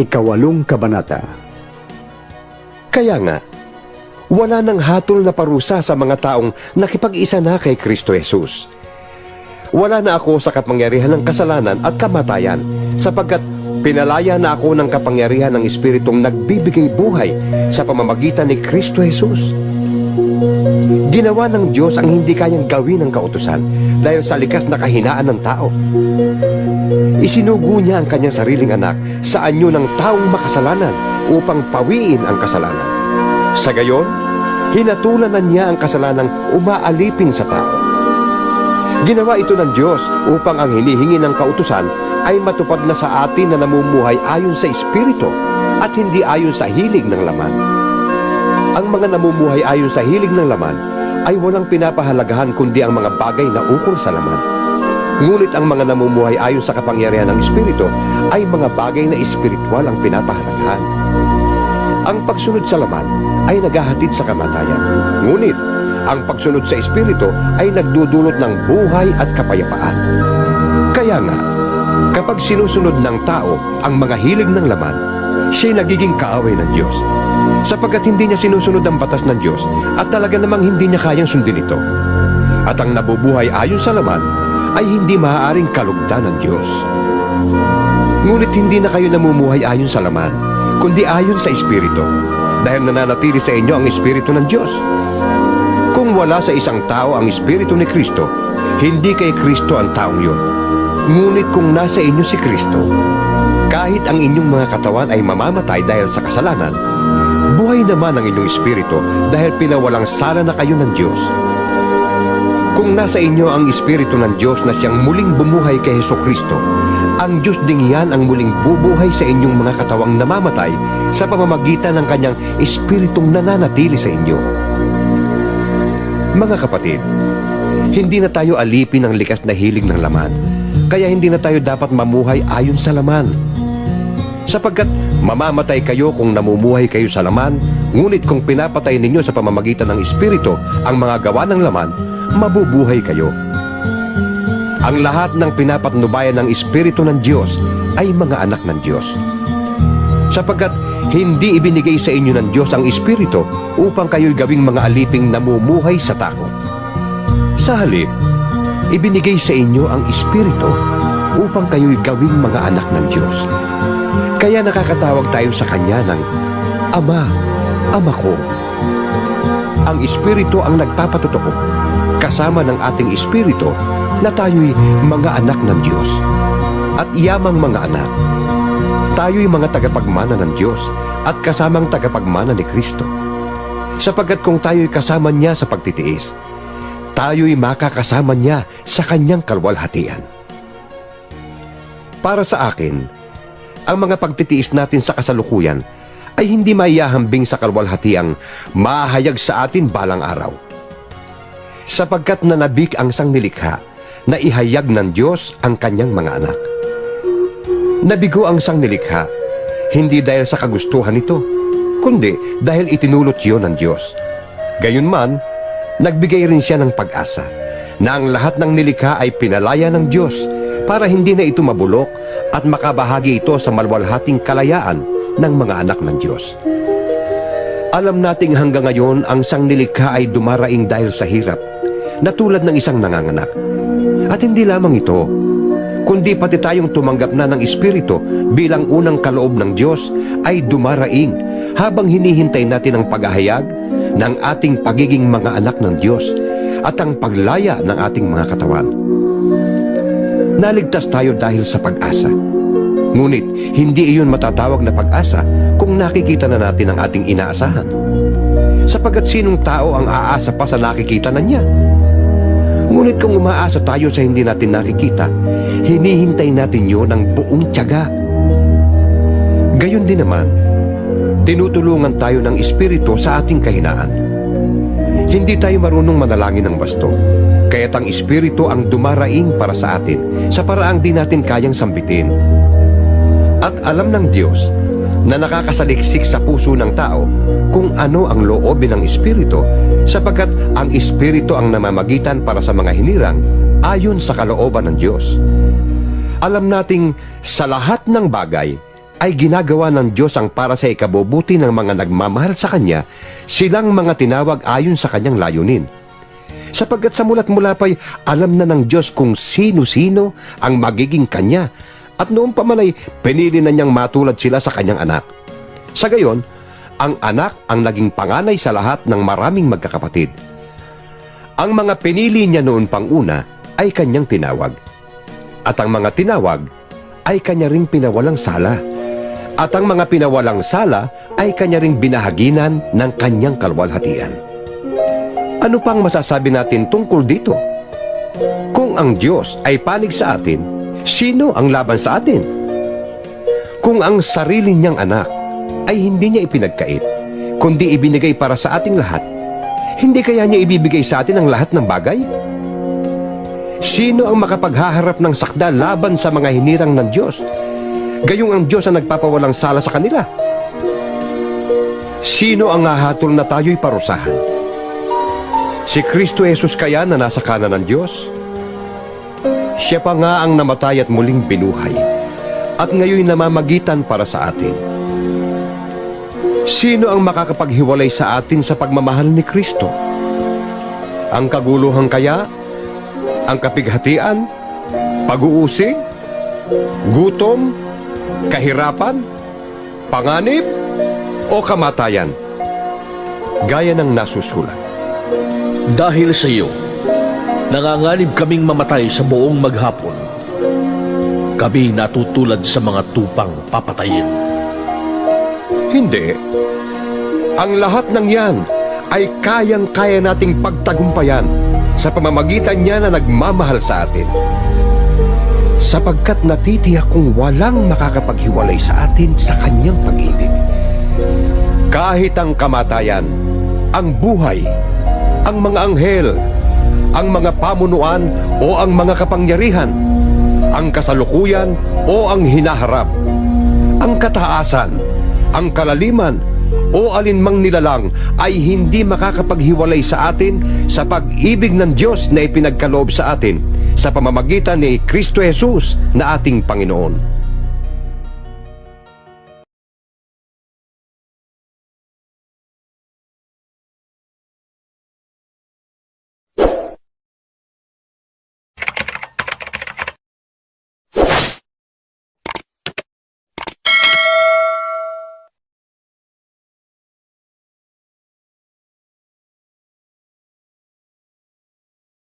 Ikawalong Kabanata Kaya nga, wala nang hatol na parusa sa mga taong nakipag-isa na kay Kristo Jesus. Wala na ako sa kapangyarihan ng kasalanan at kamatayan sapagkat pinalaya na ako ng kapangyarihan ng Espiritong nagbibigay buhay sa pamamagitan ni Kristo Jesus. Ginawa ng Diyos ang hindi kayang gawin ng kautusan dahil sa likas na kahinaan ng tao. Isinugo niya ang kanyang sariling anak sa anyo ng taong makasalanan upang pawiin ang kasalanan. Sa gayon, hinatulan na niya ang kasalanang umaalipin sa tao. Ginawa ito ng Diyos upang ang hinihingi ng kautusan ay matupad na sa atin na namumuhay ayon sa Espiritu at hindi ayon sa hilig ng laman. Ang mga namumuhay ayon sa hilig ng laman ay walang pinapahalagahan kundi ang mga bagay na ukol sa laman. Ngunit ang mga namumuhay ayon sa kapangyarihan ng Espiritu ay mga bagay na espiritual ang pinapahalagahan. Ang pagsunod sa laman ay naghahatid sa kamatayan. Ngunit ang pagsunod sa Espiritu ay nagdudulot ng buhay at kapayapaan. Kaya nga, kapag sinusunod ng tao ang mga hilig ng laman, siya'y nagiging kaaway ng Diyos. Sapagkat hindi niya sinusunod ang batas ng Diyos at talaga namang hindi niya kayang sundin ito. At ang nabubuhay ayon sa laman ay hindi maaaring kalugdan ng Diyos. Ngunit hindi na kayo namumuhay ayon sa laman, kundi ayon sa Espiritu, dahil nananatili sa inyo ang Espiritu ng Diyos. Kung wala sa isang tao ang Espiritu ni Kristo, hindi kay Kristo ang taong yun. Ngunit kung nasa inyo si Kristo, kahit ang inyong mga katawan ay mamamatay dahil sa kasalanan, buhay naman ang inyong Espiritu dahil pinawalang sala na kayo ng Diyos. Kung nasa inyo ang Espiritu ng Diyos na siyang muling bumuhay kay Heso Kristo, ang Diyos ding yan ang muling bubuhay sa inyong mga katawang namamatay sa pamamagitan ng kanyang Espiritong nananatili sa inyo. Mga kapatid, hindi na tayo alipin ng likas na hilig ng laman, kaya hindi na tayo dapat mamuhay ayon sa laman. Sapagkat mamamatay kayo kung namumuhay kayo sa laman, ngunit kung pinapatay ninyo sa pamamagitan ng Espiritu ang mga gawa ng laman, mabubuhay kayo. Ang lahat ng pinapatnubayan ng Espiritu ng Diyos ay mga anak ng Diyos. Sapagkat hindi ibinigay sa inyo ng Diyos ang Espiritu upang kayo'y gawing mga aliping namumuhay sa takot. Sa halip, ibinigay sa inyo ang Espiritu upang kayo'y gawing mga anak ng Diyos. Kaya nakakatawag tayo sa Kanya ng Ama, Ama ko. Ang Espiritu ang nagpapatotoo kasama ng ating Espiritu na tayo'y mga anak ng Diyos. At iyamang mga anak, tayo'y mga tagapagmana ng Diyos at kasamang tagapagmana ni Kristo. Sapagkat kung tayo'y kasama niya sa pagtitiis, tayo'y makakasama niya sa kanyang kalwalhatian. Para sa akin, ang mga pagtitiis natin sa kasalukuyan ay hindi maiyahambing sa kalwalhatiang mahayag sa atin balang araw. Sapagkat nanabik ang sangnilikha na ihayag ng Diyos ang kanyang mga anak. Nabigo ang sangnilikha, hindi dahil sa kagustuhan nito, kundi dahil itinulot yun ng Diyos. Gayunman, nagbigay rin siya ng pag-asa na ang lahat ng nilikha ay pinalaya ng Diyos para hindi na ito mabulok at makabahagi ito sa malwalhating kalayaan ng mga anak ng Diyos. Alam nating hanggang ngayon ang sangnilikha ay dumaraing dahil sa hirap, na tulad ng isang nanganganak. At hindi lamang ito, kundi pati tayong tumanggap na ng Espiritu bilang unang kaloob ng Diyos ay dumaraing habang hinihintay natin ang paghahayag ng ating pagiging mga anak ng Diyos at ang paglaya ng ating mga katawan. Naligtas tayo dahil sa pag-asa. Ngunit hindi iyon matatawag na pag-asa kung nakikita na natin ang ating inaasahan. Sapagkat sinong tao ang aasa pa sa nakikita na niya? Ngunit kung umaasa tayo sa hindi natin nakikita, hinihintay natin yun ng buong tiyaga. Gayon din naman, tinutulungan tayo ng Espiritu sa ating kahinaan. Hindi tayo marunong manalangin ng basto, kaya't ang Espiritu ang dumaraing para sa atin sa paraang di natin kayang sambitin. At alam ng Diyos na nakakasaliksik sa puso ng tao kung ano ang loobin ng Espiritu sapagkat ang Espiritu ang namamagitan para sa mga hinirang ayon sa kalooban ng Diyos. Alam nating sa lahat ng bagay ay ginagawa ng Diyos ang para sa ikabubuti ng mga nagmamahal sa Kanya, silang mga tinawag ayon sa Kanyang layunin. Sapagkat sa mulat mula pa'y alam na ng Diyos kung sino-sino ang magiging Kanya, at noon pa man ay pinili na niyang matulad sila sa Kanyang anak. Sa gayon, ang anak ang naging panganay sa lahat ng maraming magkakapatid. Ang mga pinili niya noon pang una ay kanyang tinawag. At ang mga tinawag ay kanya ring pinawalang sala. At ang mga pinawalang sala ay kanya ring binahaginan ng kanyang kalwalhatian. Ano pang masasabi natin tungkol dito? Kung ang Diyos ay panig sa atin, sino ang laban sa atin? Kung ang sarili niyang anak ay hindi niya ipinagkait, kundi ibinigay para sa ating lahat, hindi kaya niya ibibigay sa atin ang lahat ng bagay? Sino ang makapaghaharap ng sakda laban sa mga hinirang ng Diyos? Gayong ang Diyos ang nagpapawalang sala sa kanila. Sino ang hahatol na tayo'y parusahan? Si Kristo Jesus kaya na nasa kanan ng Diyos? Siya pa nga ang namatay at muling binuhay at ngayon namamagitan para sa atin. Sino ang makakapaghiwalay sa atin sa pagmamahal ni Kristo? Ang kaguluhan kaya? Ang kapighatian? Pag-uusig? Gutom? Kahirapan? Panganib? O kamatayan? Gaya ng nasusulat. Dahil sa iyo, nanganganib kaming mamatay sa buong maghapon. Kami natutulad sa mga tupang papatayin. Hindi. Ang lahat ng yan ay kayang-kaya nating pagtagumpayan sa pamamagitan niya na nagmamahal sa atin. Sapagkat natitiyak kong walang makakapaghiwalay sa atin sa kanyang pag-ibig. Kahit ang kamatayan, ang buhay, ang mga anghel, ang mga pamunuan o ang mga kapangyarihan, ang kasalukuyan o ang hinaharap, ang kataasan, ang kalaliman o alinmang nilalang ay hindi makakapaghiwalay sa atin sa pag-ibig ng Diyos na ipinagkaloob sa atin sa pamamagitan ni Kristo Jesus na ating Panginoon.